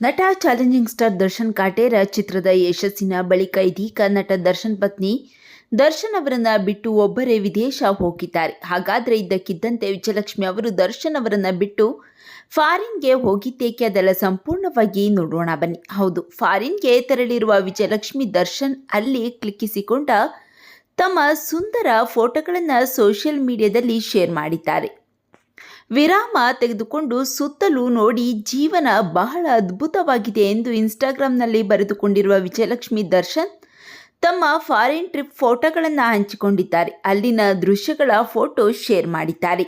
ನಟ challenging star Darshan Kaatera ಚಿತ್ರದ ಯಶಸ್ಸಿನ ಬಳಿಕ ಇದೀಗ ನಟ ದರ್ಶನ್ ಪತ್ನಿ ದರ್ಶನ್ ಅವರನ್ನ ಬಿಟ್ಟು ಒಬ್ಬರೇ ವಿದೇಶ ಹೋಗಿದ್ದಾರೆ. ಹಾಗಾದ್ರೆ ಇದ್ದಕ್ಕಿದ್ದಂತೆ ವಿಜಯಲಕ್ಷ್ಮಿ ಅವರು ದರ್ಶನ್ ಅವರನ್ನ ಬಿಟ್ಟು ಫಾರಿನ್ಗೆ ಹೋಗಿದ್ದೇಕೆ ಅದೆಲ್ಲ ಸಂಪೂರ್ಣವಾಗಿ ನೋಡೋಣ ಬನ್ನಿ. ಹೌದು, ಫಾರಿನ್ಗೆ ತೆರಳಿರುವ ವಿಜಯಲಕ್ಷ್ಮಿ ದರ್ಶನ್ ಅಲ್ಲಿ ಕ್ಲಿಕ್ಕಿಸಿಕೊಂಡ ತಮ್ಮ ಸುಂದರ ಫೋಟೋಗಳನ್ನು ಸೋಷಿಯಲ್ ಮೀಡಿಯಾದಲ್ಲಿ ಶೇರ್ ಮಾಡಿದ್ದಾರೆ. ವಿರಾಮ ತೆಗೆದುಕೊಂಡು ಸುತ್ತಲೂ ನೋಡಿ ಜೀವನ ಬಹಳ ಅದ್ಭುತವಾಗಿದೆ ಎಂದು ಇನ್ಸ್ಟಾಗ್ರಾಂನಲ್ಲಿ ಬರೆದುಕೊಂಡಿರುವ ವಿಜಯಲಕ್ಷ್ಮಿ ದರ್ಶನ್ ತಮ್ಮ ಫಾರಿನ್ ಟ್ರಿಪ್ ಫೋಟೋಗಳನ್ನು ಹಂಚಿಕೊಂಡಿದ್ದಾರೆ. ಅಲ್ಲಿನ ದೃಶ್ಯಗಳ ಫೋಟೋ ಶೇರ್ ಮಾಡಿದ್ದಾರೆ.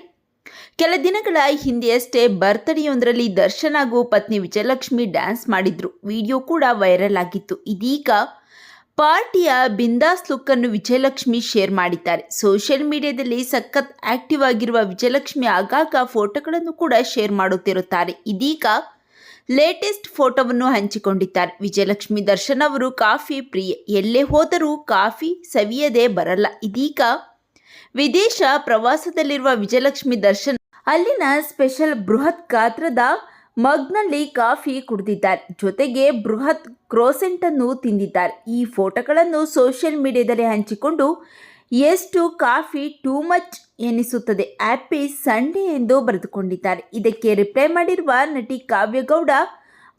ಕೆಲ ದಿನಗಳ ಹಿಂದೆಯಷ್ಟೇ ಬರ್ತ್ಡೇಯೊಂದರಲ್ಲಿ ದರ್ಶನ್ ಹಾಗೂ ಪತ್ನಿ ವಿಜಯಲಕ್ಷ್ಮಿ ಡ್ಯಾನ್ಸ್ ಮಾಡಿದ್ರು. ವಿಡಿಯೋ ಕೂಡ ವೈರಲ್ ಆಗಿತ್ತು. ಇದೀಗ ಪಾರ್ಟಿಯ ಬಿಂದಾಸ್ ಲುಕ್ ಅನ್ನು ವಿಜಯಲಕ್ಷ್ಮಿ ಶೇರ್ ಮಾಡಿದ್ದಾರೆ. ಸೋಷಿಯಲ್ ಮೀಡಿಯಾದಲ್ಲಿ ಸಖತ್ ಆಕ್ಟಿವ್ ಆಗಿರುವ ವಿಜಯಲಕ್ಷ್ಮಿ ಆಗಾಗ ಫೋಟೋಗಳನ್ನು ಕೂಡ ಶೇರ್ ಮಾಡುತ್ತಿರುತ್ತಾರೆ. ಇದೀಗ ಲೇಟೆಸ್ಟ್ ಫೋಟೋವನ್ನು ಹಂಚಿಕೊಂಡಿದ್ದಾರೆ. ವಿಜಯಲಕ್ಷ್ಮಿ ದರ್ಶನ್ ಅವರು ಕಾಫಿ ಪ್ರಿಯ. ಎಲ್ಲೇ ಹೋದರೂ ಕಾಫಿ ಸವಿಯದೆ ಬರಲ್ಲ. ಇದೀಗ ವಿದೇಶ ಪ್ರವಾಸದಲ್ಲಿರುವ ವಿಜಯಲಕ್ಷ್ಮಿ ದರ್ಶನ್ ಅಲ್ಲಿನ ಸ್ಪೆಷಲ್ ಬೃಹತ್ ಗಾತ್ರದ ಮಗ್ನಲ್ಲಿ ಕಾಫಿ ಕುಡಿದಿದ್ದಾರೆ. ಜೊತೆಗೆ ಬೃಹತ್ ಕ್ರೋಸೆಂಟ್ ಅನ್ನು ತಿಂದಿದ್ದಾರೆ. ಈ ಫೋಟೋಗಳನ್ನು ಸೋಷಿಯಲ್ ಮೀಡಿಯಾದಲ್ಲಿ ಹಂಚಿಕೊಂಡು, ಎಷ್ಟು ಕಾಫಿ ಟೂ ಮಚ್ ಎನಿಸುತ್ತದೆ. ಹ್ಯಾಪಿ ಸಂಡೇ ಎಂದು ಬರೆದುಕೊಂಡಿದ್ದಾರೆ. ಇದಕ್ಕೆ ರಿಪ್ಲೈ ಮಾಡಿರುವ ನಟಿ ಕಾವ್ಯಗೌಡ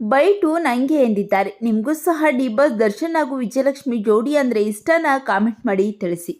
ಬೈಟು ನಂಗೆ ಎಂದಿದ್ದಾರೆ. ನಿಮಗೂ ಸಹ ಡಿ ಬಸ್ ದರ್ಶನ್ ಹಾಗೂ ವಿಜಯಲಕ್ಷ್ಮಿ ಜೋಡಿ ಅಂದರೆ ಇಷ್ಟನ? ಕಾಮೆಂಟ್ ಮಾಡಿ ತಿಳಿಸಿ.